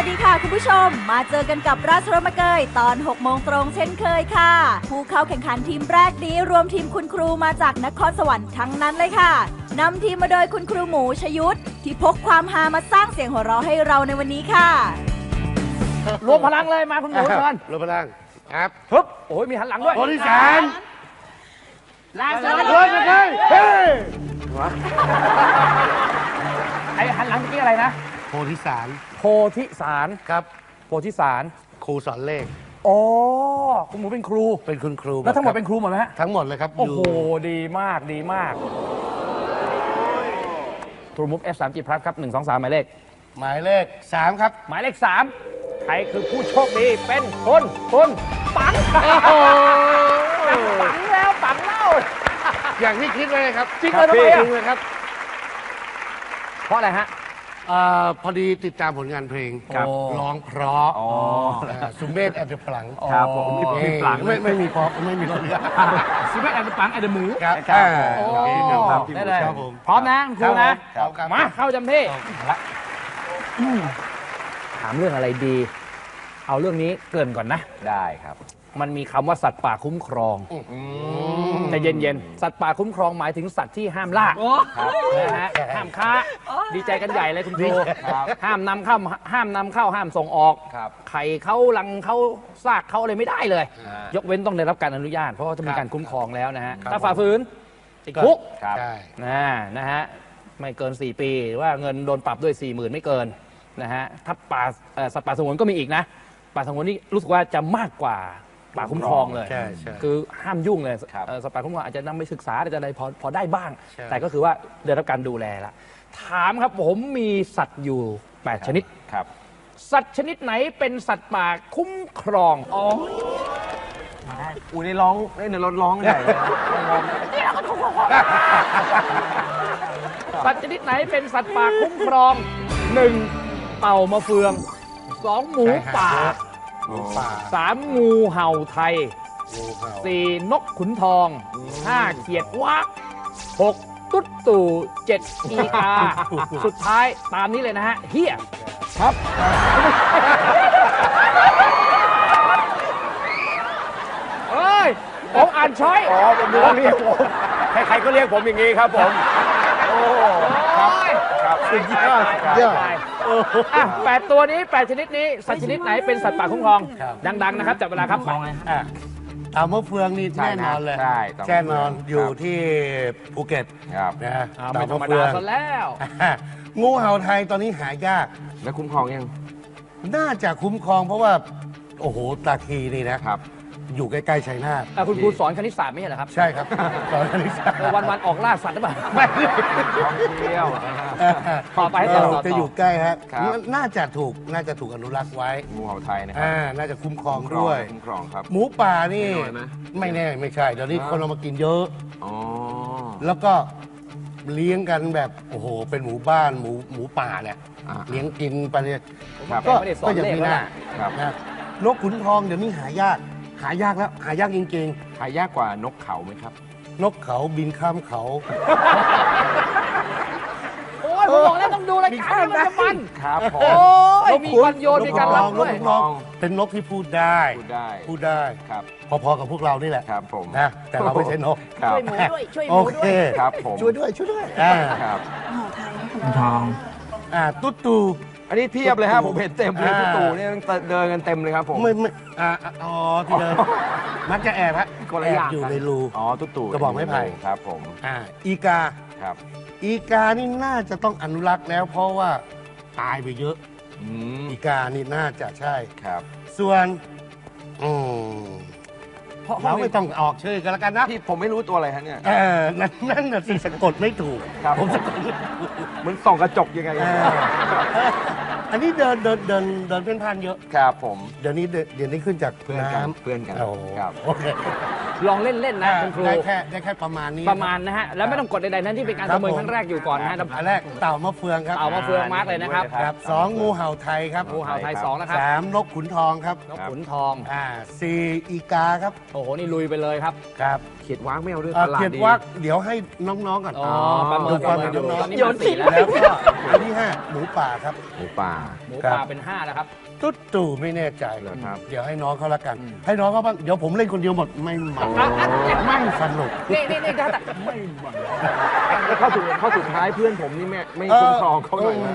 วัสดีค่ะคุณผู้ชม มาเจอกันกับราชรถมะเกยตอน 6 โมงตรงเช่นเคยค่ะ ผู้เข้าแข่งขันทีมแรกนี้รวมทีมคุณครูมาจากนครสวรรค์ทั้งนั้นเลยค่ะนำทีมมาโดยคุณครูหมูชยุทธที่พกความฮามาสร้างเสียงหัวเราะให้เราในวันนี้ค่ะ รวมพลังเลยมาคุณหมูเชิญรถพลังครับฮึบโอ้ยมีหันหลังด้วยโพธิสารลาเชิญรถเลยเฮ้ยไอหันหลังเมื่อกี้อะไรนะ โพธิสารโพธิสารครับ โพธิสารครูสอนเลข อ๋อคุณหมูเป็นครู เป็นคุณครูแล้วทั้งหมดครับเป็นครูหมดไหมฮะ ทั้งหมดเลยครับโอ้โห ยู่ดีมากดีมากทรูมุฟ F3 จีพลัสครับ 1 2 3 หมายเลข หมายเลขสามครับ หมายเลข 3 ใครคือผู้โชคดีเป็นคนคนปังปังแล้วปังเล่า อย่างที่คิดไว้เลยครับจริงเลยทำไมอะ จริงเลยครับ เพราะอะไรฮะ เอ่อพอดีติดตามผลงานเพลงครับร้องเพราะาสุมเมธแอนเดอร์ปลังครับผมนี่มีปลัง ไม่ไม่มีเพราะไม่มีเพราะซิเบตแอนด์ปังแอนด์หมูครับครับอ่าโอ้โอเคครับได้เลยครับผมพร้อมนะคุณครูนะครับครับ มาเข้าจำที่อืมถามเรื่องอะไรดี เอาเรื่องนี้เกรินก่อนนะ ได้ครับ มันมีคำว่าสัตว์ป่าคุ้มครองใจเย็นๆ สัตว์ป่าคุ้มครองหมายถึงสัตว์ที่ห้ามล่านะฮะห้ามค้า ดีใจกันใหญ่เลยคุณครูครับห้ามนำเข้าห้ามนำเข้าห้ามส่งออกครับไข่เขาลังเขาซากเขาอะไรไม่ได้เลยอ่ายยกเว้นต้องได้รับการอนุญาต เพราะว่าจะมีการคุ้มครองแล้วนะฮะครับถ้าฝ่าฝืนติดคุกครับใช่นะนะฮะไม่เกิน 4 ปีหรือว่าเงินโดนปรับด้วย 4 0,000 ไม่เกินนะฮะถ้าป่าเอ่อสัตว์ป่าสงวนก็มีอีกนะป่าสงวนนี่รู้สึกว่าจะมากกว่า ป่าคุ้มครองเลย ใช่ใช่คือห้ามยุ่งเลยครับเอ่อสัตว์ป่าคุ้มครองอาจจะนำไปศึกษาอาจจะอะไรพอพอได้บ้าง ใช่ แต่ก็คือว่าได้รับการดูแลละถามครับผมมีสัตว์อยู่ 8 ชนิด ครับ สัตว์ชนิดไหนเป็นสัตว์ป่าคุ้มครองอ๋ออูนี่ร้องเล่นในรถร้องใหญ่เลยสัตว์ชนิดไหนเป็นสัตว์ป่าคุ้มครองหนึ่งเต่ามาเฟืองสองหมูป่า หมูป่าสามงูเห่าไทยงูเห่าสี่นกขุนทองห้าเขียดวักหกตุ๊ดตู่เจ็ดอีกา สุดท้ายตามนี้เลยนะฮะเฮียครับ เอ้ยผมอ่านช้อยอ๋อผมนึกว่าเรียกผม ใครๆก็เรียกผมอย่างนี้ครับผม โอ้ครับครับ สุดยอดยอดอะแปดตัวนี้แปดชนิดนี้สัตว์ชนิดไหนเป็นสัตว์ป่าคุ้มครองครับ ดังๆนะครับจับเวลาครับ อะเต่ามะเฟืองนี่ใช่แน่นอนเลยใช่ตามะเฟืองแน่นอนอยู่ที่ภูเก็ตครับ นะฮะอ่าไม่ธรรมเต่ดามะเฟืซะแล้ว อะงูเห่าไทยตอนนี้หายาก แล้วคุ้มครองยัง น่าจะคุ้มครองเพราะว่า โอ้โหตาคีนี่นะครับ อยู่ใกล้ๆชัยนาทอะคุณครูสอนคณิตศาสตร์ไม่ใช่เหรอครับใช่ครับตอนนี้วันวันๆออกล่าสัตว์หรือเปล่าไม่ท่องเที่ยว ต่อไปต่อต่อต่อ จะอยู่ใกล้ฮะครับ น่าจะถูกน่าจะถูกอนุรักษ์ไว้งูเห่าไทยนะครัอ่าน่าจะคุ้มครองด้วย คุ้มครองครับ หมูป่านี่แน่นอนไหม ไม่แน่ไม่ใช่ เดี๋ยวนี้ครับคนเอามากินเยอะ อ๋อ แล้วก็เลี้ยงกันแบบโอ้โห เป็นหมูบ้านหมูหมูป่าเนี่ยอ่าเลี้ยงกินไปเนี่ยครับก็ไม่ได้สอนก็ยังเลขไม่แล้วน่านะครับ นะนกขุนทองเดี๋ยวนี้หายาก หายากแล้วหายากจริงหายากกว่านกเขาไหมครับ ๆ นกเขาบินข้ามเขา โอ้ยผมบอกแล้วต้องดูรายการนี้มันจะมัน ครับผโอ้ม ย มีวันโยน มีการรับนด้กวยขุนทอง เป็นนกที่พูดได้ พูดได้พูดได้ ครับ พอๆกับพวกเรานี่แหละครับผม นะ แต่เราไม่ใช่นก ครับ ช่วยหมูด้วย ช่วยหโอมูเคด้วยครับผม ช่วยด้วย ช่วยด้วย อ่าครับอ่าตุ๊ดตู อันนี้เทียบเลยครับผมเห็นเต็มเลยอ่าพี่ตู่เนี่ยเดินกันเต็มเลยครับผม ไม่ไม่อ่าอ่าอ๋อที่เดินมักจะแอบฮะคนละแออบย่างอยู่กันในรู อ๋อตุ๊ตู่กระบอกไม้ไผ่ ครับผมอ่าอีกา ครับอีกานี่น่าจะต้องอนุรักษ์แล้ว เพราะว่าตายไปเยอะ อืมอีกานี่น่าจะใช่ ครับ ส่วนอืม เพราะเราไม่ต้องออกชื่อกันแล้วกันนะ พี่ผมไม่รู้ตัวอะไรฮะเนี่ย เออนั่นนั่นน่ะสิสะกดไม่ถูก ครับ ผมสะกดไม่ถูกเหมือนส่องกระจกยังไงเอออันนี้เดินเดินเดินเดินเพ่นพ่านเยอะ ครับผม เดี๋ยวนี้เดินเดี๋ยวนี้ขึ้นจากเพื่อนกันำเพื่อนกันโอ้ครับ โอเค ลองเล่นๆนะคุณครูได้แค่ได้แค่ประมาณนี้ประมาณนะฮะแล้วไม่ต้องกดใดๆนั้นที่เป็นการประเมินครั้งแรกอยู่ก่อนนะฮะอันแรกเต่ามะเฟืองครับเอามาเฟืองมาร์กเลยนะครับครับสองงูเห่าไทยครับงูเห่าไทยสองนะครับสามนกขุนทองครับนกขุนทองอ่าสี่อีกาครับโอ้โหนี่ลุยไปเลยครับครับเขียดว้างไม่เอาด้วยเอ่อตลาดเขียนดี ว่าเดี๋ยวให้น้องๆก่อนอ๋อประเมินดูปควาระมเมินอยู่น้องตอนนี้ๆมันสี่แล้ว แล้วก็อันที่ห้าหมูป่าครับ หมูป่า หมูครับป่าเป็นห้าแล้วครับ ตุ๊ดตู่ไม่แน่ใจเหรอครับ เดี๋ยวให้น้องเขาละกันให้น้องเขาบ้างเดี๋ยวผมเล่นคนเดียวหมดไม่มันไม่สนุก นี่นี่นี่ถ้าแต่เข้าสู่เข้าสุดท้ายเพื่อนผมนี่ไม่ไม่คุ้มครองเขาหน่อยนะ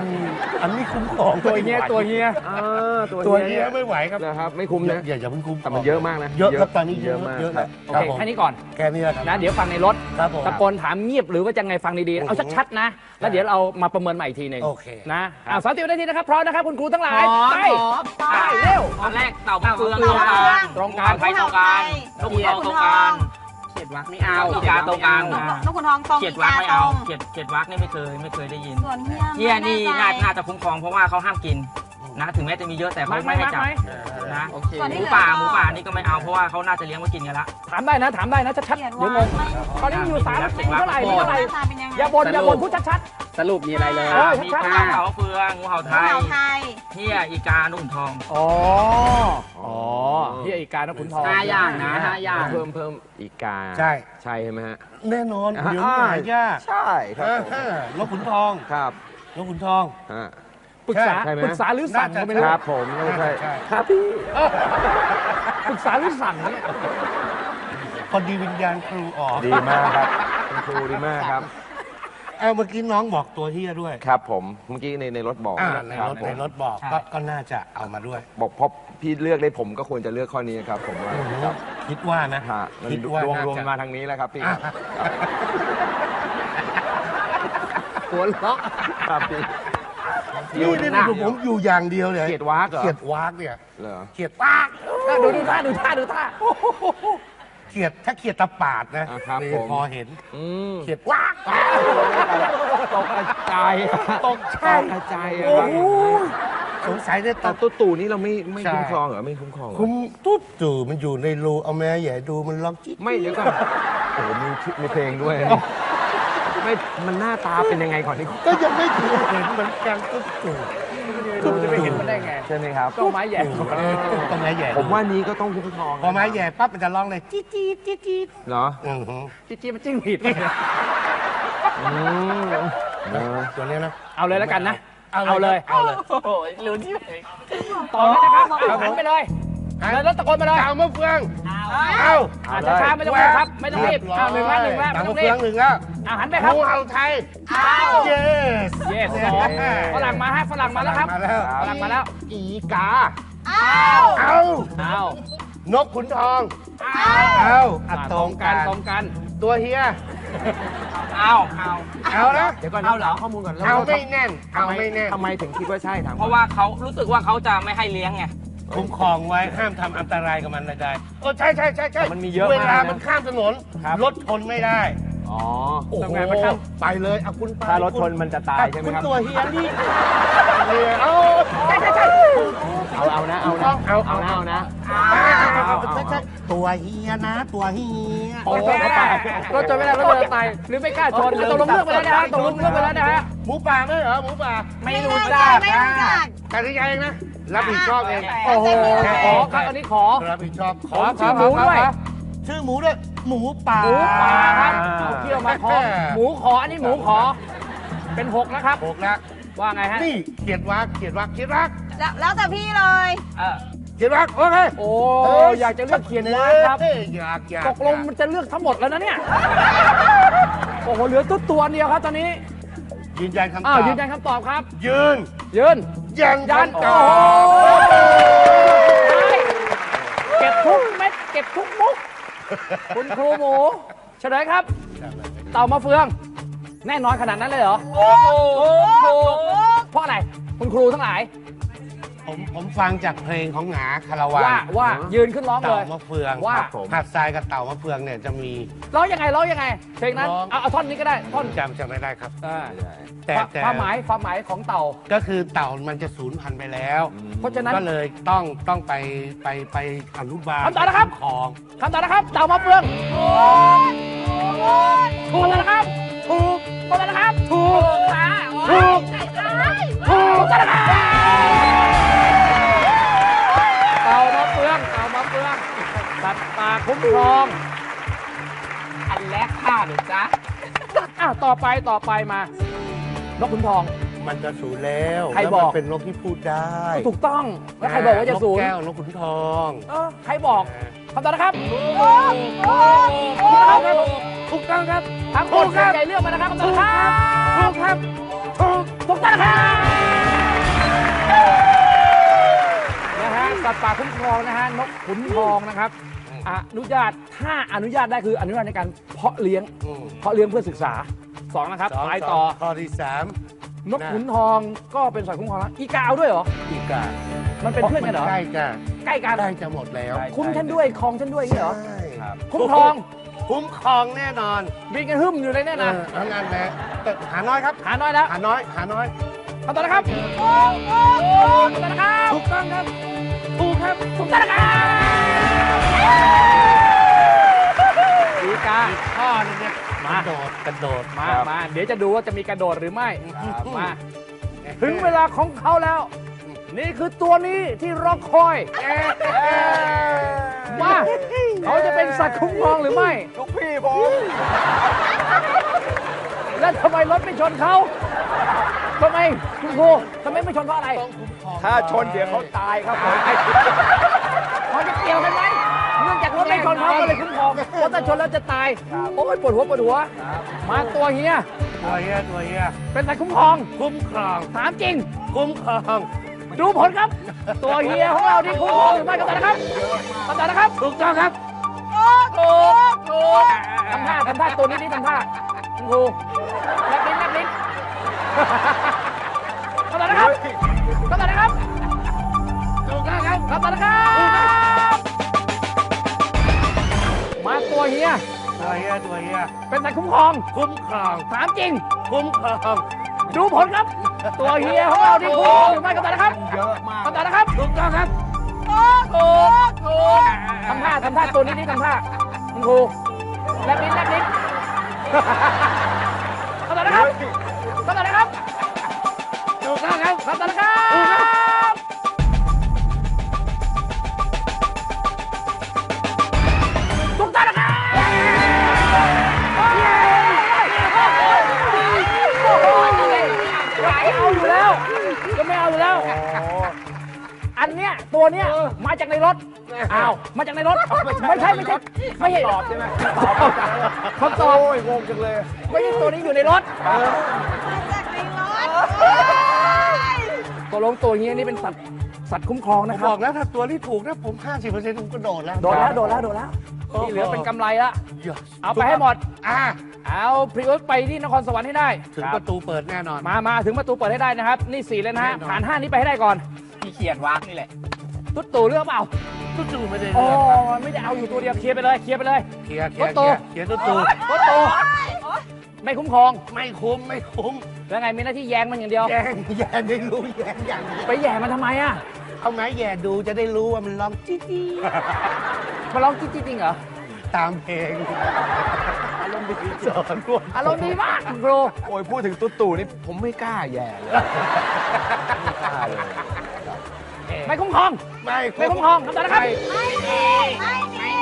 อันนี้คุ้มครองตัวเงี้ยตัวเงี้ยอ่าตัวตัวเนี้เนี้ยยไม่ไหวครับนะครับ ไม่คุ้มนะ อย่าอย่าเพิ่งคุ้มแต่มันเยอะมากนะเยอะครับตอนนี้เยอะมากเยอะครันะบ โอครับเคผมแค่นี้ก่อน แค่นี้แหละครับ นะเดี๋ยวฟังในรถครับผมตะโกนถามเงียบหรือว่าจะไงฟังดีๆ เอาชัดๆนะ แล้วเดี๋ยวเรามาประเมินใหม่อีกทีหนึ่งโอเค นะอ่าสามสิบนาทีนะครับพร้อมนะครับคุณครูทั้งหลายพร้อมไปพร้อมไปเร็ว ตอนแรกเต่ามะเฟืองเต่ามะเฟืองตรงกลางไทยตรงกลางนกขุนทองตรงกลางเขียดวักไม่เอาอีกาตรงกลางนกนกขุนทองตรงเขียดอีวักกาไม่ตรเอางเขียดเขียดวักนี่ไม่เคยไม่เคยได้ยินส่วนเฮียเฮียนี่ไม่น่าแใจน่าจะคุ้มครองเพราะว่าเขาห้ามกินนะถึงแม้จะมีเยอะแต่เขามาร์คไหมไม่ให้มาร์คจับไหม นะส่วนหที่มูเหลือป่าหมูป่านี่ก็ไม่เอาเพราะว่าเขาน่าจะเลี้ยงไว้กินกันละถามได้นะ ถามได้นะ ชัดๆเขียนเดี๋ยวงว่างไม่ตอนนี้อยู่สามเขีสิยนว่าเท่าไหร่มีเท่าไหร่หน้าตาเป็นยังไงอย่าบ่นอย่าบ่นพูดชัดสรุปมีอะไรเลยเออมีชัดๆกาเต่ามะเฟืองงูเห่าไทงูยเห่าไทยเฮียอีกานุ่นทองๆอ๋อ อ๋อที่อีกานะขุนทองห้าอย่างนะห้าอย่าง เพิ่มเพิ่มอีกา ใช่ ใช่ไหมฮะ แน่นอนอ่าเดี๋ยวนี้หายาก ใช่ครับผมอ่านกขุนทอง ครับนกขุนทองฮะ ปรึกษาใช่ไหม ปรึกษาหรือสั่งน่าจะก็ไม่รู้ครับผมไม่ใช่ใช่ ครับพี่ ปรึกษาหรือสั่งเนี่ยพอดีวิญญาณครูออกดีมากครับคุณครูดีมากครับ เอาเมื่อกี้น้องบอกตัวเฮียด้วยครับผมเมื่อกี้ในในรถบอกอ่าในคบรถผมในรถบอกก็ก็น่าจะเอามาด้วย บอกพอพี่เลือกได้ผมก็ควรจะเลือกข้อนี้ครับผมว่าครับคิดว่านะฮะมันคิดดว่าวงน่ารวมจะมาทางนี้แล้วครับพี่อะหัวเราะครับพี่ นี่นี่นี่ผมอยู่อย่างเดียวเลยเกียรติวากเหรอ เขียดวากเนี่ยเหรอเขียดวากดูดูท่าดูท่าดูท่าเขียดถ้าเขียดตะปาดนะอะครับนี่ผม พอเห็นอืมเขียดวาก ตกใจายตกใจ กระจายอะโอ้โหสงสัยได้แต่ตัดตุ๊ตู่นี่เราไม่ไม่ใช่ คุ้มครองเหรอไม่คุ้มครองเหรอคุ้มตุ๊ดจู่มันอยู่ในรูเอาแม่ใหญ่ดูมันร้องจิ๊ดไม่เดี๋ยวก่อนโอ้โหมีชื่อมีเพลงด้วย ไม่มันหน้าตาเป็นยังไงก่อนนี่ก็ยังไม่เคยเห็นเหมือนกันตุ๊ดจู่ดูจะไปเห็นมันได้ไงใช่ไหมครับก็ไม้แหย่เออต้องแม่ใหญ่ผมว่านี้ก็ต้องคุ้มครองพอไม้ใหญ่ปั๊บมันจะร้องเลยจี๊ดจี๊ดจี๊ดจี๊ดเหรออือหือจิ๊จี้มันจิ้งผิดอืมเออตัวนี้นะเอาเลยแล้วกันนะเอาเอาเลยเอาเลยโอ้โหรู้ที่ไหนต่อเลยนะครับหันไปเลยเลยแล้วตะโกนไปเลยเต่ามะเฟือง เอาอ่าช้าๆไม่ต้องรีบครับ ไม่ต้องรีบอ่าหนึ่งแล้วหนึ่งแล้วไม่เต่าต้อมะงรีเฟืองบหนึ่งแล้วอ่าหันไปครับ งูเห่าไทย yes เยสสองฝรั่งมาฮะฝรั่งมาแล้วครับ มาแล้ว ฝรั่งมาแล้ว อีกาอ้าวเอาเอานกขุนทอง เอาอัดอ่าตตรรงงกักันนตรงกัน ตัวเฮีย เอาเอาเอานะ เดี๋ยวก่อนเอาเหรอข้อมูลก่อนเอาไม่แน่น เอาไม่แน่น ทำไมถึงคิดว่าใช่ถามเพราะว่าเขารู้สึกว่าเขาจะไม่ให้เลี้ยงไง คุ้มครองไว้ห้ามทำอันตรายกับมันใดๆโอ้ใช่ใช่ใช่ใช่มันมีเยอะเวมากลานะมันข้ามถนนรถชนไม่ได้อ๋อโอ้โหทำไงมันข้ามไปเลยเอาคุณไปถ้ารถชนคุณมันจะตายใช่ไหมคุณครับ ตัวเฮียนี่เฮียเอาใช่ใช่ใช่เอาเอานะเอานะเอาเอาเอานะเอานะ เอาใช่ใช่ตัวเฮียนะ ตัวเฮีย โอ้โหเขาไป รถจนไม่ได้รถจะตายหรือไม่กล้าชนตกลงเลือกไปแล้วนะฮะตกลงเลือกไปแล้วนะฮะ หมูป่าไม่เหรอหมูป่าไม่รู้จักไม่รู้จัก แต่ที่ยังเองนะ รับผิดชอบเอง โอ้โหขอครับอันนี้ขอ รับผิดชอบขอชื่อหมูด้วย ชื่อหมูด้วย หมูป่า หมูป่าครับเอาเที่ยวมาขอ หมูขอ อันนี้หมูขอ เป็นหกนะครับหกแล้วว่าไงฮะ นี่เขียดวักเขียดวักเขียดวักแล้วแล้วแต่พี่เลยเออเขียดวักโอเคโอ้อยากจะเลือกเขียนว่าครับเอ้ยอยากอยากตกลงมันจะเลือกทั้งหมดแล้วนะเนี่ยโอ้โหเหลือตุ๊ดตัวเดียวครับตอนนี้ ยืนยันคำตอ้าอวบยืนยันคำตอบครับ ยืนยืน ยันยันคำตโอ้อโหบเก็บทุกเม็ดเก็บทุกมุก คุณครูหมูเฉลยครับ เต่ามาเฟือง แน่นอนขนาดนั้นเลยเหรอ โอ้โหเพราะอะไร คุณครูทั้งหลาย ผมผมฟังจากเพลงของหงาคาราวาว่านว่ายืนขึ้นร้องเลเต่าย มะเฟืองว่า ครับผมหัดทรายกับเต่ามะเฟืองเนี่ยจะมี ร้องยังไงร้องยังไงเพลงนั้นร้อง เอาเอาท่อนนี้ก็ได้ท่อนจำจำไม่ได้ครับ อ่าแต่ความแต่ความหมายความหมายของเต่า ก็คือเต่ามันจะสูญพันธุ์ไปแล้ว เพราะฉะนั้น ก็เลยต้องต้องไปไปไปอนุบาลคำตอบนะครับ ของ คำตอบนะครับเต่ามาเฟืองถูกถูกนะครับถูกถูกนะครับถูกค่ะถูกถูกนะครับ คุ้มครอง อันแรกค่ะหรือจ๊ะอ้าวต่อไปต่อไปมา นกขุนทอง มันจะสูญแล้วใครแล้วบมัอกนเป็นนกที่พูดได้ถูกต้อง แล้วใครบอกว่าจะศูนนกย์แก้วนกขุนทองเออใครบอกคำตอบนะครับถูกต้องครับถูกต้องครับทั้งหมดใจเลือกมานะครับคำตอบนะครับถูกครับถูกถูกต้องนะครับนะฮะสัตว์ป่าคุ้มครองนะฮะนกขุนทองนะครับ อนุญาตถ้าอนุญาตได้คืออนุญาตในการเพาะเลี้ยง อืมเพาะเลี้ยงเพื่อศึกษาสองนะครับสงไปต่อสงข้อที่สามนกขุนทองก็เป็นสัตว์คุ้มครองนะอีกาเอาด้วยเหรอ อีกามันเป็นเพื่อนกันเหรอ ใกล้กันใกล้กันใกล้จะหมดแล้วคุ้มฉันด้วยคลองฉันด้วยอย่างนี้เหรอ ใช่คุ้มครอง คุ้มครองแน่นอนบินกันหึ่มอยู่เลยแน่นะเออเอางานแหละแต่หาน้อยครับ หาน้อยแล้วหาน้อย หาน้อย คำตอบนะครับถูกต้องนะครับถูกต้องครับถูก ครับถูกต้องนะครับอีกาอีกข้อหนึงเนี่ยมากระโดดกระโดดมามาเดี๋ยวจะดูว่าจะมีกระโดดหรือไม่มาถึงเวลาของเขาแล้ว นี่คือตัวนี้ที่รอคอยมาเขาจะเป็นสัตว์คุ้มครองหรือไม่ ลูกพี่ผม แล้วทำไมรถไม่ชนเขา ทำไมคุณครูทำไมไม่ชนเพราะอะไรถ้าชนเดี๋ยวเขาตายครับผมเขาจะเกี่ยวกันไหมเนื่องจากรถไม่ชนเขาก็เลยคุ้มครองเพราะถ้าชนแล้วจะตายโอ้ยปวดหัวปวดหัว มาตัวเฮียตัวเฮียตัวเฮียเป็นสัตว์คุ้มครอง คุ้มครองถามจริง คุ้มครองดูผลครับ ตัวเฮียของเราที่คุ้มครองหรือไม่ก็ตามนะครับคำตอบนะครับถูกต้องครับถูกถูกทำท่าทำท่าตัวนี้นี่ทำท่าคุณครูแลบลิ้นแลบลิ้น คำตอบนะครับคำตอบนะครับถูกต้องครับคำตอบนะครับมาตัวเฮียตัวเฮียตัวเฮียเป็นสัตว์คุ้มครอง คุ้มครองถามจริง คุ้มครองดูผลครับ ตัวเฮียของเราที่คุ้มครองหรือไม่คำตอบนะครับเยอะมากคำตอบนะครับถูกต้องครับถูกถูกทำท่าทำท่าตัวนี้นี่ทำท่าคุณครูแลบลิ้นแลบลิ้น ตัวเนี้ยมาจากในรถ อ้าว มาจากในรถ ไม่ใช่ไม่ใช่ไม่ใช่ตอบใช่ไหมคำตอบโอ้ยงงจังเลย ไม่ใช่ตัวนี้อยู่ในรถจากในรถตัวลงตัวเงี้ยนี่เป็นสัตว์สัตว์คุ้มครองผมนะคบรัอบกแล้วถ้าตัวที่ถูกนะผม 50%ผมก็โดดแล้วโดนแล้วโดนแล้วโดนแล้วที่เหลือเป็นกำไรละเยอะเอาไปให้หมด อ่าเอาพริวไปที่นครสวรรค์ให้ได้ ถึงประตูเปิดแน่นอน มา มา ถึงประตูเปิดให้ได้นะครับ นี่สี่เลยนะฮะแน่นอนผ่านห้านี้ไปให้ได้ก่อน ที่เขียนวักนี่แหละ ตุ๊ดตู่เลือกเปล่าตุ๊ตู่ไม่ได้โอ้เลือกครับไม่ได้เอาอยู่ตัวเดียวเคลียร์ไปเลยเคลียร์ไปเลย เคลียร์เคลียร์ตุ๊เคลีตู่ยร์เคลียร์ตุ๊ตู่ตุ๊ดตู่ไม่คุ้มครองไม่คุ้มไม่คุ้มแล้วไงมีหน้าที่แยงมันอย่างเดียว แย่งแย่ได้รู้แย่งอย่างเดียวไปแย่มันทำไมอะเอาไม้แย่ดูจะได้รู้ว่ามันร้องจี๊ดจี๊ดมาร้องจิ๊ดจริงเหรอตามเพลงอารมณ์ดีสอนพวกอารมณ์ดีมากคุณครูโอ้ยพูดถึงตุ๊ตู่นี่ผมไม่กล้าแย่เลยไม่กล้าเลย ไม่คุ้มครอง ไม่ไม่คุ้มครองคำตอบนะครับ ไม่มีไม่มี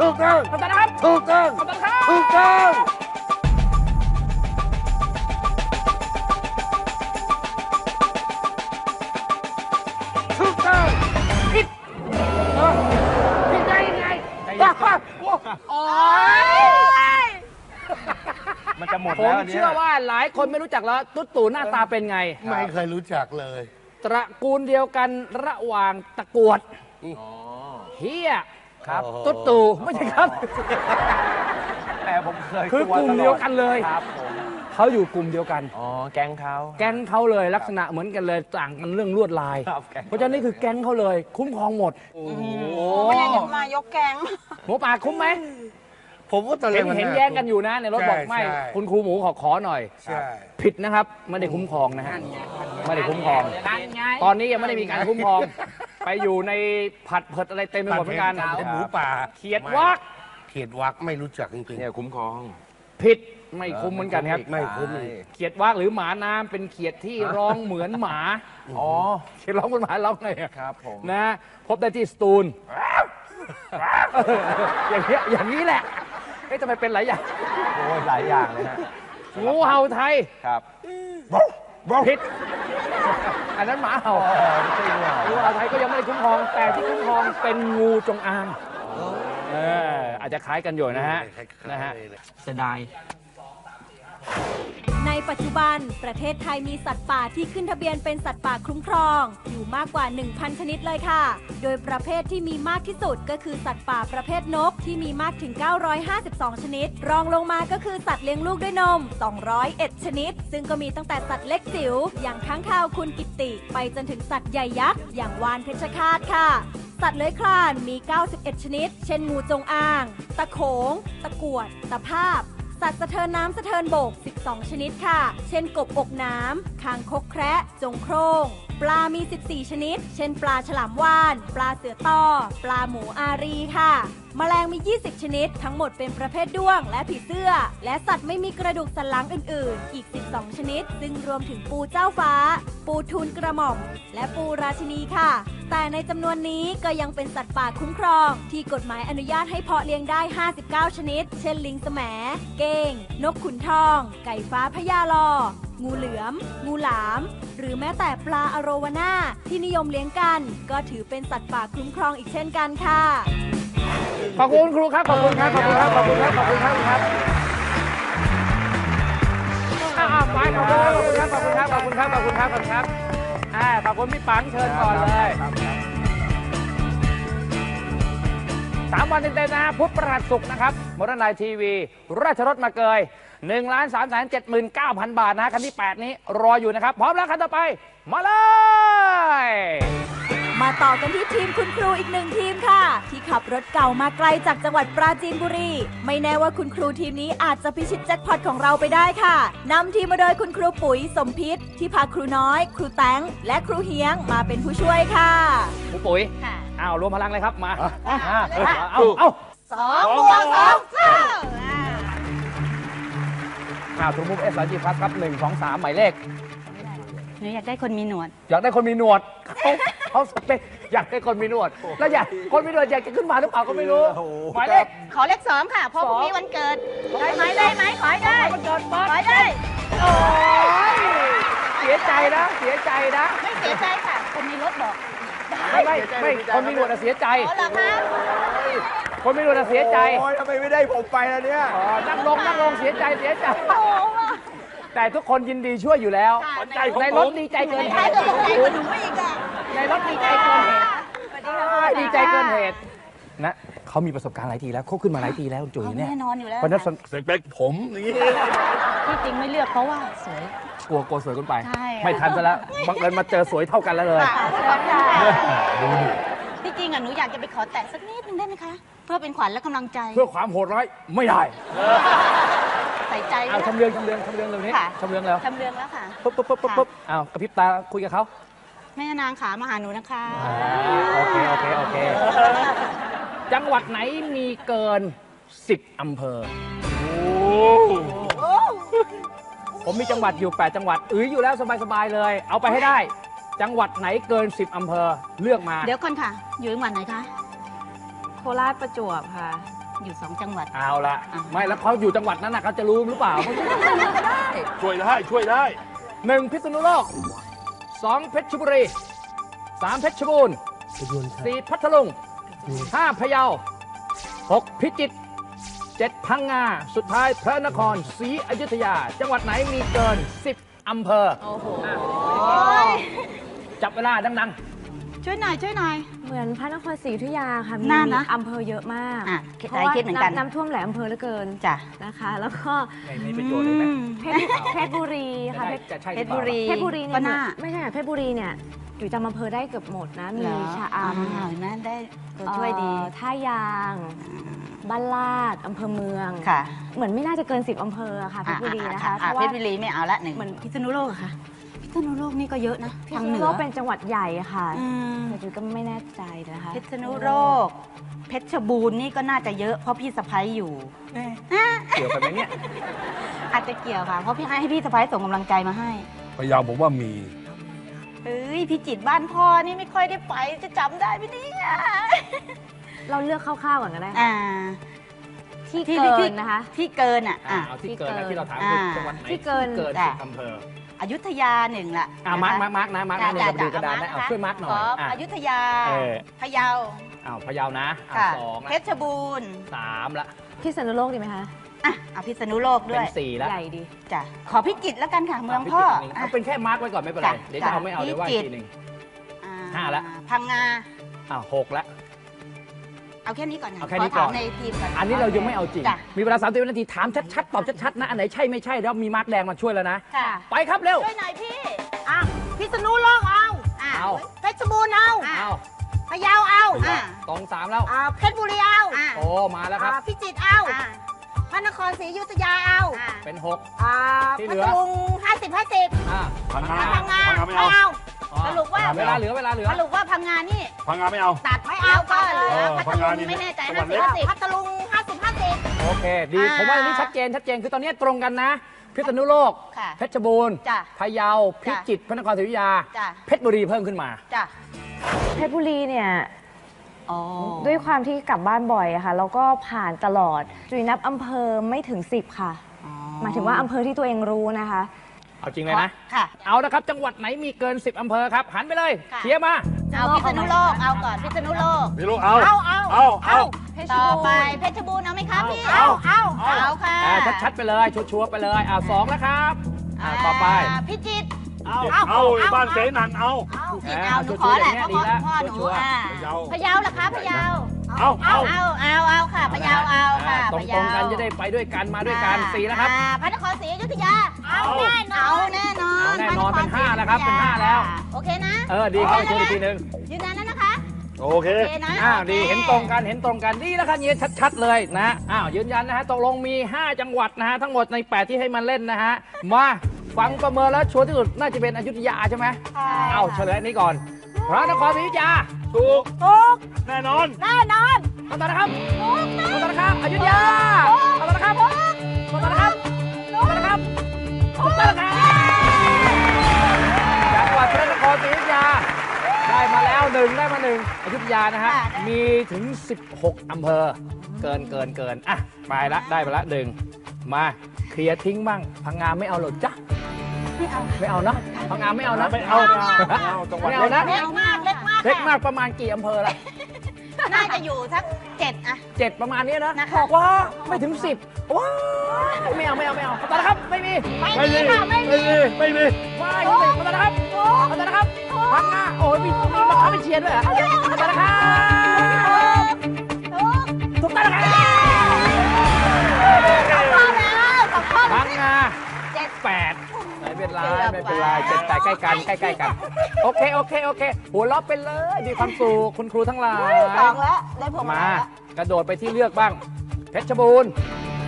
ถูกต้องคำตอบนะครับ ถูกต้องคำตอบนะครับถูกต้องถูกต้องผิดเออผิดได้ยังไงโอ้ยมันจะหมดผมแล้วอันเนี้ยเชื่อว่าหลายคนไม่รู้จักแล้วตุ๊ดตู่หน้าตาเป็นไง ไม่เคยรู้จักเลย ตระกูลเดียวกันระหว่างตะกรวดอ๋อเฮียครับตุ๊ดตู่ไม่ใช่ครับ แต่ผมเคยคือกลุ่มเดียวกันเลยครับผมทเขาอยู่กลุ่มเดียวกัน อ๋อ แก๊งเขา แก๊งเขาเลยลักษณะเหมือนกันเลยต่างกันเรื่องลวดลาย ครับแก๊ง เพราะฉะนั้นนี่คือแก๊งเขาเลย คุ้มครองหมดไม่ได้มายกแกงหมูป่าคุ้มไหม ผมว่าตอนแรเห็กนมันเห็นน่าแย่งกันอยู่นะในรถบอกใช่ไม่ ใช่ คุณครูหมูขอขอหน่อย ใช่ ผิดนะครับไม่ได้คุ้มครองนะฮะไม่ได้คุ้มครอง นั่นไงตอนนี้ยังไม่ได้มีการคุ้มครอง ไปอยู่ในผัดเผิดอะไรเต็มไปหมดเหมือนกันเป็นหมูป่าเขียดวัก เขียดวักไม่รู้จักจริงเนี่ยคุ้มครอง ผิดไม่คุ้มเหมือนกันครับไม่คุ้มอีกเขียดวักหรือหมาน้ำเป็นเขียดที่ร้องเหมือนหมา อ๋อ เขียดร้องเหมือนหมาร้องไงอะครับผม นะ พบได้ที่สตูล อย่างเงี้ยอย่างนี้แหละ เอ๊ะทำไมเป็นหลายอย่างโอ้ยหลายอย่างเลยฮะงูเห่าไทยครับผิดอันนั้นหมาเห่างูเห่าไทยก็ยังไม่ได้คุ้มครอง แต่ที่คุ้มครองเป็นงูจงอางเอออาจจะคล้ายกันอยู่นะฮะนะฮะ เสียดายใน ปัจจุบัน ประเทศไทยมีสัตว์ป่าที่ขึ้นทะเบียนเป็นสัตว์ป่าคุ้มครอง อยู่มากกว่า 1,000 ชนิดเลยค่ะ โดยประเภทที่มีมากที่สุดก็คือสัตว์ป่าประเภทนกที่มีมากถึง 952 ชนิด รองลงมาก็คือสัตว์เลี้ยงลูกด้วยนม 201 ชนิด ซึ่งก็มีตั้งแต่สัตว์เล็กจิ๋วอย่างค้างคาวคุณกิติ ไปจนถึงสัตว์ใหญ่ยักษ์อย่างวานเพชรฆาตค่ะสัตว์เลื้อยคลานมี 91 ชนิด เช่นงูจงอาง ตะโขง ตะกวด ตะภาพ สัตว์สะเทินน้ำสะเทินบก 12 ชนิดค่ะ เช่นกบอกน้ำคางคกแคระจงโครงปลามี 14 ชนิด เช่น ปลาฉลามวาน ปลาเสือต้อ ปลาหมูอารีค่ะ แมลงมี 20 ชนิด ทั้งหมดเป็นประเภทด้วงและผีเสื้อ และสัตว์ไม่มีกระดูกสันหลังอื่น ๆ อีก 12 ชนิด ซึ่งรวมถึงปูเจ้าฟ้า ปูทูลกระหม่อม และปูราชินีค่ะ แต่ในจำนวนนี้ก็ยังเป็นสัตว์ป่าคุ้มครอง ที่กฎหมายอนุญาตให้เพาะเลี้ยงได้ 59 ชนิด เช่นลิงแสมเก้ง นกขุนทอง ไก่ฟ้าพญาลอ งูเหลือม งูหลาม หรือแม้แต่ปลาอโรวาน่าที่นิยมเลี้ยงกัน ก็ถือเป็นสัตว์ป่าคุ้มครองอีกเช่นกันค่ะ ขอบคุณครูครับ ขอบคุณครับ ขอบคุณครับ ขอบคุณครับ ขอบคุณครับครับอ้าวไปขอบคุณครับ ขอบคุณครับ ขอบคุณครับ ขอบคุณครับ ขอบคุณครับ อ่า ขอบคุณพี่ปังเชิญก่อนเลยสามวันเต็มๆนะฮะพุธประหัสศุกร์นะครับมรนายทีวี ราชรถมาเกย1ล้าน3แสน79,000บาทนะคันที่ 8 นี้รออยู่นะครับ พร้อมแล้วคันต่อไป มาเลย มาต่อกันที่ทีมคุณครูอีกหนึ่งทีมค่ะ ที่ขับรถเก่ามาไกลจากจังหวัดปราจีนบุรี ไม่แน่ว่าคุณครูทีมนี้อาจจะพิชิตแจ็คพอตของเราไปได้ค่ะนำทีมมาโดยคุณครูปุ๋ยสมพิษ ที่พาครูน้อย ครูแตงและครูเฮียงมาเป็นผู้ช่วยค่ะครูปุ๋ยค่ะอ้าวรวมพลังเลยครับมาอ่าเอาเอาสองบวกสองเท่าอ่าอ้าวทูมุกเอสจีพลัสครับหนึ่งสองสามหมายเลข หนูอยากได้คนมีหนวด อยากได้คนมีหนวดเขาเขาสเปคอยากได้คนมีหนวด แล้วอยากคนมีหนวดอยากจะขึ้นมาหรือเปล่าก็ไม่รู้หมายเลข ขอเลขสองค่ะเพราะพรุ่งนี้วันเกิด ได้ไหมได้ไหมขอให้ได้มันเกิดปั๊บขอให้ได้ โอ้ยเสียใจนะ เสียใจนะไม่เสียใจค่ะ คนมีรถบอกไม่ไม่ไม่คนมีหนวดน่ะเสียใจ อ๋อเหรอคะคนมีหนวดน่ะเสียใจโอ้ยทำไมไม่ได้ผมไปแล้วเนี่ย อ๋อนั่งลงนั่งลงเสียใจเสียใจ โอ้โห แต่ทุกคนยินดีช่วยอยู่แล้วค่ะในรถดีใจเกินเหใครตุจะตกใจกว่าหนูอีกอะในรถดีใจเกินเหตุสวัสดีค่ะดีใจเกินเหตุนะเขามีประสบการณ์หลายทีแล้วเขาขึ้นมาหลายทีแล้วคุณจุ๋ยเนี่ยแน่นอนอยู่แล้วเพราะฉะนั้นค่ะสเปคผมอย่างนี้ ที่จริงไม่เลือกเพราะว่าสวย กลัวกลัวสวยเกินไป ใช่ค่ะไม่ทันซะแล้วบังเอิญมาเจอสวยเท่ากันแล้วเลยค่ะเชิญค่ะดูดิที่จริงอะหนูอยากจะไปขอแตะสักนิดนึงได้ไหมคะ เพื่อเป็นขวัญและกำลังใจ เพื่อความโหดร้ายไม่ได้ใส่ใจเอาชำเลืองชำเลืองชำเลืองเรื่องนี้ค่ะชำเลืองแล้วทำเรื่องแล้วค่ะปุ๊บปุ๊บปุ๊บปุ๊บปุ๊บเอากระพริบตาคุยกับเขาแม่นางขามาหาหนูนะคะอ่าโอเคโอเคโอเค จังหวัดไหนมีเกิน 10อำเภอ ผมมีจังหวัดอยู่ 8 จังหวัดอื้ออยู่แล้วสบายๆเลย เอาไปให้ได้ จังหวัดไหนเกิน 10อำเภอเลือกมา เดี๋ยวก่อนค่ะ อยู่จังหวัดไหนคะ โคราชประจวบค่ะ อยู่สองจังหวัด เอาละอะ ไม่แล้วเขาอยู่จังหวัดนั้นนะเขาจะรู้หรือเปล่าเขาจะรู้ก็ได้ช่วยได้ช่วยได้ หนึ่งพิษณุโลกสองเพชรบุรีสามเพชรบูรณ์สี่พัทลุงห้าพะเยาหกพิจิตรเจ็ดพังงา สุดท้ายพระนครศรีอยุธยา จังหวัดไหนมีเกิน 10อำเภอ โอ้โห จับเวลาดัง ช่วยหน่อยช่วยหน่อย เหมือนพระนครศรีอยุธยาค่ะมีน่านะอำเภอเยอะมากอะคิดเพราะว่าคิดเหมือนกัน น้ำน้ำท่วมหลายอำเภอเหลือเกินจ้ะ นะคะ แล้วก็ไม่ไม่ประโยชน์เลยไหมเพชรเพชรบุรีค่ะจะได้เพชรจะใช่หเพรือชรเปบุล่า รี เพชรบุรีเนี่ก็ยน่า ไม่ใช่ค่ะเพชรบุรีเนี่ยอยู่จำอำเภอได้เกือบหมดนะมีเหรอชะอำาวเห็นไหมได้ตัวช่วยดี เอ่อท่ายาง บ้านลาดอำเภอเมือง ค่ะเหมือนไม่น่าจะเกินสิบอำเภออะค่ะเพชรบุรีนะคะ อ่เพราะเพว่าชรบุรีไม่เอาละหนึ่งเหมือนพิษณุโลกอะค่ะพิ ษณุโลกนี่ก็เยอะนะพิทางษเหณุนืโลอกเป็นจังหวัดใหญ่อะค่ะอืมแต่จุยก็ไม่แน่ใจนะคะพิษณุโลกเพชรบูรณ์นี่ก็น่าจะเยอะเพราะพี่สะพ้ยอยู่ เกี่ยวกันไหมเนี่ยอาจจะเกี่ยวค่ะ เพราะพี่ให้พี่สะพ้ยส่งกำลังใจมาให้พยายามผมว่ามีเอ้ยพี่จิตรบ้านพ่อนี่ไม่ค่อยได้ไปจะจำได้ไหมเนี่ยเราเลือกคร่าวๆก่อนก็ได้ค่ะอ่า ที่ที่เกิที่ นนะคะ ที่เกินอะอ่าอะเอาที่เกินนะที่เกินที่เราถามคืออ่าจังหวัดไหนที่เกิน เกินจ้ะสิบอำเภอ อยุธยาหนึ่งละอ่ามาร์กมาร์กมาร์กนะมาร์กนะจ้ะในกระจ้ะดาษกระดานนะเอเอามาร์คช่วยมาร์กหน่อยขออะอยุธยาเออพะเยาเอาพะเยานะอะค่ะสองเพละชรบูรณ์สามละพิษณุโลกดีไหมคะอะเอาพิษณุโลกด้เป็วยนสี่ละใหญ่ดีจ้ะขอพิจิตรแล้วกันค่ะเมืองพ่อพิจิตรนี่อะเอาเป็นแค่มาร์กไว้ก่อนไม่เป็นไรจ้ะเดี๋ยวจะเอาไม่เอาจ้ะเดี๋ยวว่าพิอีจิกตรทีหนึ่งอ่ห้าละพังงาอ้าวหกละ เอาแค่นี้ก่อนค่ะเอาแค่นี้ก่อน ขถามในทีมก่อนอันนี้เรายังไม่เอาจริงจ้ะมีเวลาสามสิบวินาทีถามชัดๆตอบชัดๆนะ อันไหนใช่ไม่ใช่แล้วมีมาร์กแดงมาช่วยแล้วนะ ค่ะไปครับเร็ว ช่วยหน่อยพี่อะพิษณุโลกเอาอะเอา เพชรบูรณ์เอาเอาพะเยาเอาอะตรงสามแล้ว อะเพชรบุรีเอาอะโอ้ มาแล้วครับ อะพิจิตรเอาพระนครศรีอยุธยาเอาเป็นหกอ่าที่เหพัลืทอ ลุงห้าสิบห้าสิบอ่าพังงาพังงาพังงาไม่ไม่เอาเอา สรุปว่าเวลาเหลือเวลาเหลือสรุปว่าพังงานี่พังงาไม่เอา ตัดไม่เอาก็เหลือเออพัทพังลุงางนี่ไม่แน่ใจจังหวัห้าดสิเล็บกห้าสิบพัทลุงห้าสิบห้าสิบโอเค ดีอ่าผมว่าอันนี้ชัดเจนชัดเจนคือตอนนี้ตรงกันนะ พิษณุโลกค่ะเพชรบูรณ์จ้ะพะเยา พิจิตร พระนครศรีอยุธยาจ้ะเพชรบุรีเพิ่มขึ้นมาจ้ะเพชรบุรีเนี่ยอ๋อด้วยความที่กลับบ้านบ่อยอะค่ะ แล้วก็ผ่านตลอดจุยนับอำเภอไม่ถึง10ค่ะหมายถึงว่าอำเภอที่ตัวเองรู้นะคะ เอาจริงเลยนะ ค่ะ เอาละครับ จังหวัดไหนมีเกิน 10อำเภอครับ หันไปเลยค่ะเคลียร์มา เอาพิษณุโลก เอาก่อนพิษณุโลก พี่ลูกเอาเอาเอาเอาเอาต่อไปเพชรบูรณ์เอาไหมคะพี่เอาเอาเอาค่ะอ่าชัดๆไปเลยชัวร์ๆไปเลยอ่าสองแล้วครับอ่าต่อไปาพิจิตร เอาเอาเอาเอาบ้านเสนันเอาเอาพิจิตรอ่าเอาหนูชัวร์ๆขอแหละอย่างเพเงี้ยราะดีแล้วพ่อหนูชัวร์ๆอ่าพะเยาพะเยาเหรอคะพะเยาเอาเอาเอาเอาเอาค่ะพะเยาเอาค่ะตรพะงเยาๆกันจะได้ไปด้วยกันมาด้วยกันสี่แล้วครับอ่าพระนครศรีอยุธยาเอาแน่นอนเอาแน่นอนเอาแน่นอนพระครเป็นห้าศรีแล้วครับเป็นห้าแล้ว โอเคนะ เออดีครับชัวร์อีกทีหนึ่งยืนยันนั้นนะคะโอเคโอเคนะอ้าวโอคดีเห็นตรงกันเห็นตรงกันดีแล้วครับเนี้ชัดๆเลยนะอ้าวยืนยันนะฮะตกลงมี 5 จังหวัดนะฮะทั้งหมดใน 8 ที่ให้มันเล่นนะฮะมา ฟังประเมินแล้วชัวร์ที่สุดน่าจะเป็นอยุธยาใช่ไหมใช่เอาเฉลยอันนี้ก่อน พระนครศรีอยุธยาถูกถูกแน่นอนแน่นอนขอต้อนนะครับขอต้อนนะครับอยุธยาขอต้อนนะครับขอต้อนนะครับขอต้อนนะครับขอต้อนนะครับจังหวัดพระนครศรีอยุธยาได้มาแล้วหนึ่งได้มาหนึ่งอยุธยานะฮะมีถึง 16 อำเภอ เกินเกินเกินอะไปละได้ไปละหนึ่งมาเคลียร์ทิ้งบ้างพังงาไม่เอาหรอกจ้ะ ไม่เอาไม่เอานะพังงาไม่เอานะไม่เอาไม่เอาจังหวัดไม่เอานะเล็กมากเล็กมากเล็กค่ะมากประมาณกี่อำเภอละน่าจะอยู่สักเจ็ดอะเจ็ดประมาณนี้นะนะคะว้าไม่ถึงสิบว้าไม่เอาไม่เอาไม่เอาขอต้อนนะครับไม่มีไม่ไม่มีมีค่ะไม่ไม่มีมีไม่มีว้ายขอต้อนนะครับขอต้อนนะครับพังงาโอ้ยมีมีมะขามเป็นเชียร์ด้วยเหรอ ไรไม่เป็นไรเจ็ดแปดใกล้กันใกล้ๆกัน โอเคโอเคโอเค หัวเราะไปเลยมีความสุขคุณครูทั้งหลาย สองแล้วได้พวงมามาลัยแล้วกระโดดไปที่เลือกบ้าง เพชรบูรณ์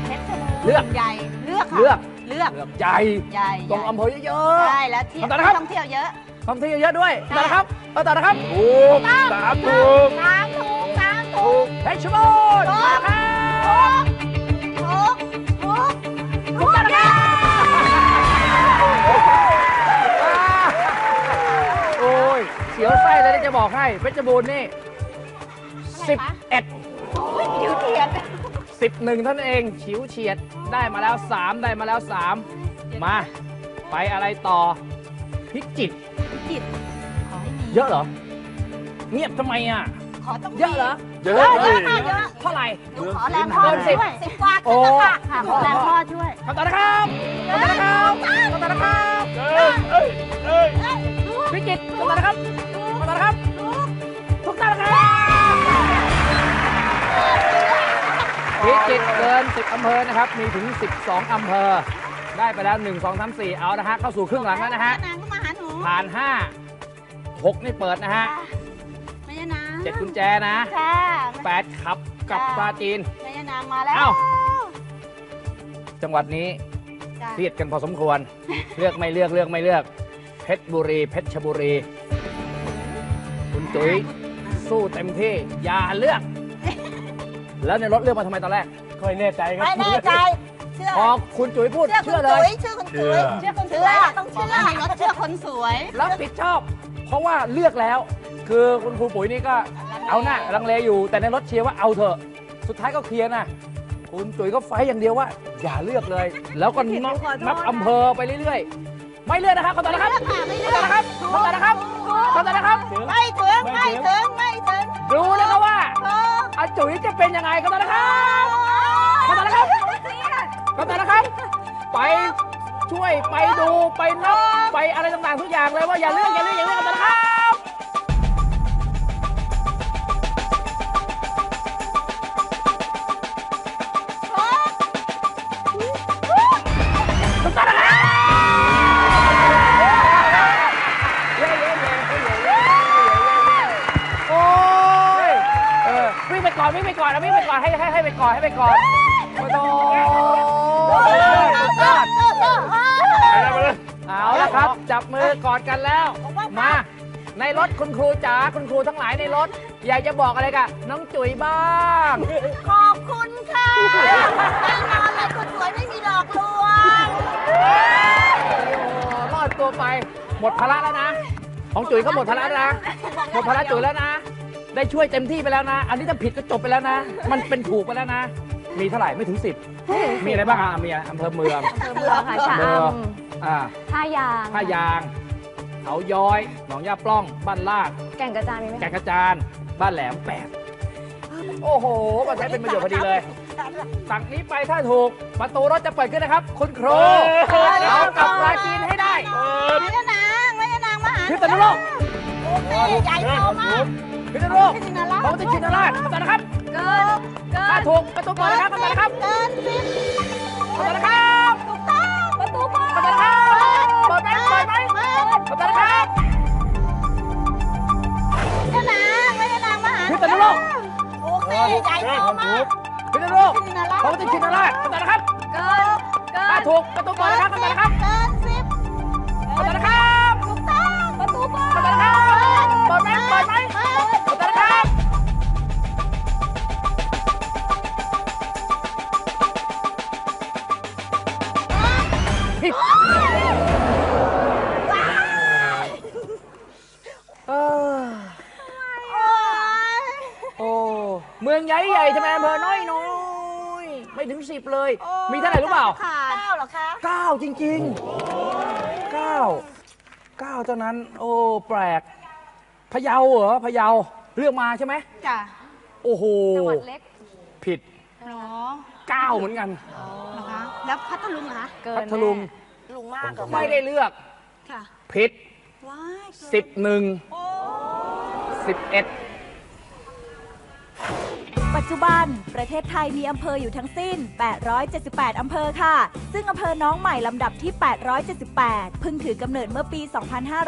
เพชรบูรณ์เลือกใหญ่เลือกค่ะเลือก เลือกเลือกใหญ่ใหญ่ตรงอำเภอเยอะ ใช่แล้วที่ขอบคุณนะครับ ท่องเที่ยวเยอะ ๆท่องเที่ยวเยอะด้วยต่อนะครับต่อต่อนะครับถูกสามถูกสามถูกสามถูก เพชรบูรณ์ถูก นะครับถูกถูกถูกต้องนะครับ บอกให้เพชรบูรณ์นี่สิบเอ็ดผิวเทียนสิบหนึ่งท่านเองฉิวเฉียดได้มาแล้ว3ได้มาแล้ว3มา ไปอะไรต่อพิจิตรพิจิตรขอให้มีเยอะเหรอ เงียบทำไมอะขอต้องมีเยอะเหรอเยอะเยอะเลเยยอะค่ะเยอะเท่าไหร่หนูขอแรงพ่อเกินสิช่บวยสิบกว่าโอ้ขึ้นแล้วค่ะค่ะขอแรงพ่อช่วยขอบคุณนะครับขอบคุณนะครับขอบคุณนะครับเอ้ยเอ้ยเอ้ยพิจิตรขอบคุณนะครับ มาแล้วครับถูกต้องครับพิจิตรเกิน 10 อำเภอนะครับ มีถึง 12 อำเภอ ได้ไปแล้ว 1 2 3 4 เอานะฮะ เข้าสู่ครึ่งหลังแล้วนะฮะผ่าน 5 6 นี่เปิดนะฮะไม่ยานางเจ็ดกุญแจนะ ค่ะ8 ขับกับปลาจีน ไม่ยานางมาแล้วจังหวัดนี้เครียดกันพอสมควร เลือกไม่เลือกเลือกไม่เลือก เพชรบุรี เพชรชบุรี คุณจุ๋ยสู้เต็มที่ อย่าเลือก แล้วในรถเลือกมาทำไมตอนแรก ค่อยแน่ใจครับ ไม่แน่ใจ เชื่อพอคุณจุ๋ยพูดเชื่อคุณเชื่อเลจุ๋ยย เชื่อคุณจุ๋ยเชื่อเชื่อคุณจุ๋ยต้องบอกเชื่อว่าในรถเชื่อคนสวย รับผิดชอบ เพราะว่าเลือกแล้ว คือคุณครูปุ๋ยนี่ก็เอาหน้าลังเลอยู่ แต่ในรถเชียร์ว่าเอาเถอะ สุดท้ายก็เคลียร์นะ คุณจุ๋ยก็ไฟต์อย่างเดียวว่า อย่าเลือกเลย แล้วก็นับนับอำเภอไปเรื่อยๆ ไม่เลือกนะครับขอโทษนะครับขอโทษนะครับขอโทษนะครับขอโทษนะครับ ไม่ถึง ไม่ถึง ไม่ถึง ดูนะครับว่าเอออาจุ๋ยจะเป็นยังไงขอโทษนะครับขอโทษนะครับขอโทษนะครับ ไปช่วยไปดูไปนับไปอะไรต่างๆทุกอย่างเลยว่าอย่าเลือกอย่าเลือกอย่าเลือกขอโทษนะครับ อนวิ่งไปก่อนเอาวิ่งไปก่อนให้ให้ให้ไปก่อนให้ไปก่อนโอ้โหสุดยอดเอาละครับ จับมือกอดกันแล้วมา ในรถคุณครูจ๋าคุณครูทั้งหลายในรถ อยากจะบอกอะไรกับน้องจุ๋ยบ้าง ขอบคุณค่ะแน่นอนเลยคุณสวยไม่มีหลอกลวงโอ้รอดตัวไป หมดภาระแล้วนะ ของจุ๋ยก็หมดภาระแล้วนะหมดภาระจุ๋ยแล้วนะ ได้ช่วยเต็มที่ไปแล้วนะ อันนี้ถ้าผิดก็จบไปแล้วนะ มันเป็นถูกไปแล้วนะ มีเท่าไหร่ไม่ถึงสิบมีอะไรบ้างอะมีอะอำเภอเมืองอำเภอเมืองค่ะชะอเมืองำอ่าท่ายางท่ายางเขาย้อยหนองย่าปล้อง บ้านลาดแก่งกระจานมีไหมแก่งกระจานบ้านแหลมแปดโอ้โหมาใช้เป็นประโยชน์พอดีเลยสั่งนี้ไปถ้าถูก ประตูรถจะเปิดขึ้นนะครับ คุณครูเอากลับปราจีนให้ได้แม่ยานางแม่ยานางมาหาพิษณุโลกโอเคใหญ่โตมาก พิษณุโลกของติชินราชขอบคุณนะครับเกินเกิถ้านถูกประตูเปิดนะครับขอบคุณนะครับเกินสิบขอบคุณนะครับถูกต้องประตูเปิดขอบคุณนะครับเปิดไหมเปิดไหมขอบคุณนะครับแม่ยานางแม่ยานางมาหาพิษณุโลกโอเคใหญ่โตมากพิษณุโลกของติชินราชขอบคุณนะครับเกินเกิถ้านถูกประตูเปิดนะครับขอบคุณนะครับเกินสิบขอบ ใหญ่ใหญ่ทำไมอำเภอน้อยน้อยไม่ถึงสิบเลย มีเท่าไหร่รู้เปล่าเก้าเหรอคะเก้าจริงๆเก้าเก้าเท่านั้น โอ้แปลกพะเยาเหรอพะเยาเลือกมาใช่ไหมจ้ะโอ้โหจังหวัดเล็กผิดหรอเก้าเหมือนกันเหรอคะแล้วพัทลุงเหรอคะเกินพัทลุงลุงมากกับไม่ได้เลือกค่ะผิดว้ายสิบหนึ่งสิบเอ็ด ปัจจุบัน ประเทศไทยมีอำเภออยู่ทั้งสิ้น 878 อำเภอค่ะ ซึ่งอำเภอน้องใหม่ลำดับที่ 878 เพิ่งถือกำเนิดเมื่อปี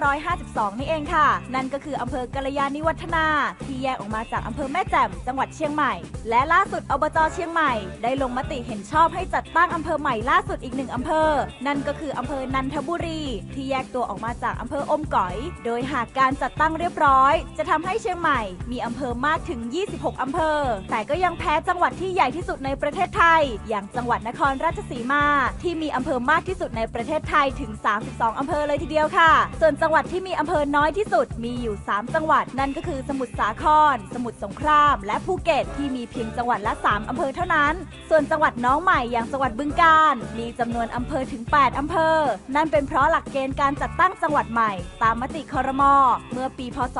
2552 นี่เองค่ะ นั่นก็คืออำเภอกาลยานิวัฒนา ที่แยกออกมาจากอำเภอแม่แจ่มจังหวัดเชียงใหม่ และล่าสุดอบจเชียงใหม่ ได้ลงมติเห็นชอบให้จัดตั้งอำเภอใหม่ล่าสุดอีกหนึ่งอำเภอ นั่นก็คืออำเภอนันทบุรี ที่แยกตัวออกมาจากอำเภออมก๋อย โดยหากการจัดตั้งเรียบร้อย จะทำให้เชียงใหม่ มีอำเภอมากถึง 26 อำเภอแต่แต่ก็ยังแพ้จังหวัดที่ใหญ่ที่สุดในประเทศไทย อย่างจังหวัดนครราชสีมา ที่มีอำเภอมากที่สุดในประเทศไทยถึง 32 อำเภอเลยทีเดียวค่ะ ส่วนจังหวัดที่มีอำเภอน้อยที่สุดมีอยู่ 3 จังหวัดนั่นก็คือสมุทรสาคร สมุทรสงคราม และภูเก็ตที่มีเพียงจังหวัดละ 3 อำเภอเท่านั้น ส่วนจังหวัดน้องใหม่อย่างจังหวัดบึงกาฬมีจำนวนอำเภอถึง 8 อำเภอ นั่นเป็นเพราะหลักเกณฑ์การจัดตั้งจังหวัดใหม่ ตามมติคอรมอเมื่อปีพศ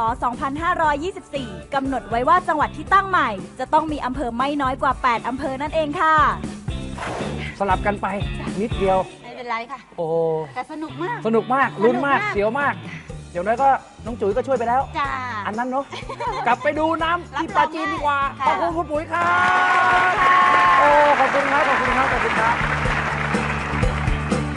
2524กำหนดไว้ว่าจังหวัดที่ตั้งใหม่จะต้องมีอำเภอไม่น้อยกว่า 8 อำเภอนั่นเองค่ะ สลับกันไปนิดเดียว ไม่เป็นไรค่ะ โอ้แต่สนุกมาก สนุกมากลุ้นมากสนุกมากเสียวมาก เดี๋ยวน้อยก็น้องจุ๋ยก็ช่วยไปแล้ว จ้า อันนั้นเนาะ กลับไปดูน้ำที่ปลาจีนดีกว่าค่ะขอบคุณคุณปุ๋ยครับโอ้ขอบคุณครับ ขอบคุณครับ ขอบคุณครับ